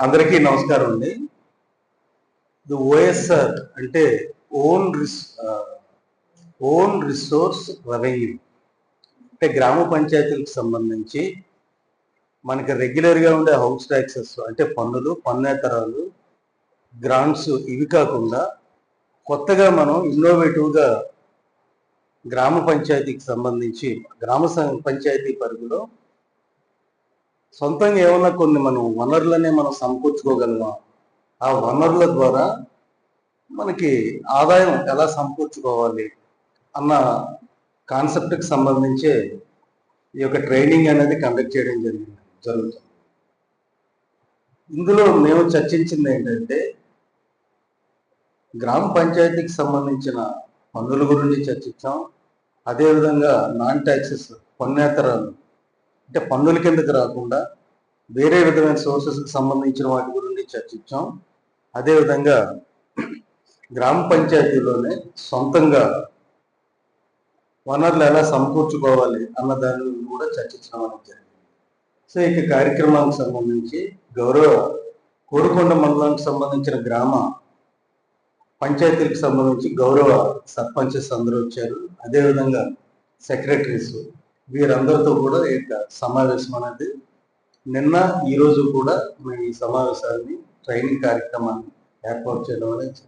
అందరికీ నమస్కారం అండి. ఇది ఓఎస్ఆర్ అంటే ఓన్ రిస్ ఓన్ రిసోర్స్ రెవెన్యూ అంటే గ్రామ పంచాయతీలకు సంబంధించి మనకి రెగ్యులర్గా ఉండే హౌస్ ట్యాక్సెస్ అంటే పన్నులు పన్నేతరాలు గ్రాంట్స్ ఇవి కాకుండా కొత్తగా మనం ఇన్నోవేటివ్గా గ్రామ పంచాయతీకి సంబంధించి గ్రామ సం- పంచాయతీ పరిధిలో సొంతంగా ఏమన్నా కొన్ని మనం వనరులనే మనం సమకూర్చుకోగలమా? ఆ వనరుల ద్వారా మనకి ఆదాయం ఎలా సమకూర్చుకోవాలి అన్న కాన్సెప్ట్కి సంబంధించే ఈ యొక్క ట్రైనింగ్ అనేది కండక్ట్ చేయడం జరిగింది జరుగుతుంది. ఇందులో మేము చర్చించింది ఏంటంటే గ్రామ పంచాయతీకి సంబంధించిన పన్నుల గురించి చర్చించాం. అదేవిధంగా నాన్ ట్యాక్సెస్ పన్నేతరాలు అంటే పన్నుల కిందకి రాకుండా వేరే విధమైన సోర్సెస్కి సంబంధించిన వాటి గురించి చర్చించాం. అదేవిధంగా గ్రామ పంచాయతీలోనే సొంతంగా వనరులు ఎలా సమకూర్చుకోవాలి అన్న దాని కూడా చర్చించడం అనేది జరిగింది. సో ఇక కార్యక్రమానికి సంబంధించి గౌరవ కోరుకొండ మండలానికి సంబంధించిన గ్రామ పంచాయతీలకు సంబంధించి గౌరవ సర్పంచెస్ అందరూ వచ్చారు. అదేవిధంగా సెక్రటరీస్ వీరందరితో కూడా ఈ యొక్క సమావేశం అనేది నిన్న ఈరోజు కూడా మేము ఈ సమావేశాన్ని ట్రైనింగ్ కార్యక్రమాన్ని ఏర్పాటు చేయడం అనేది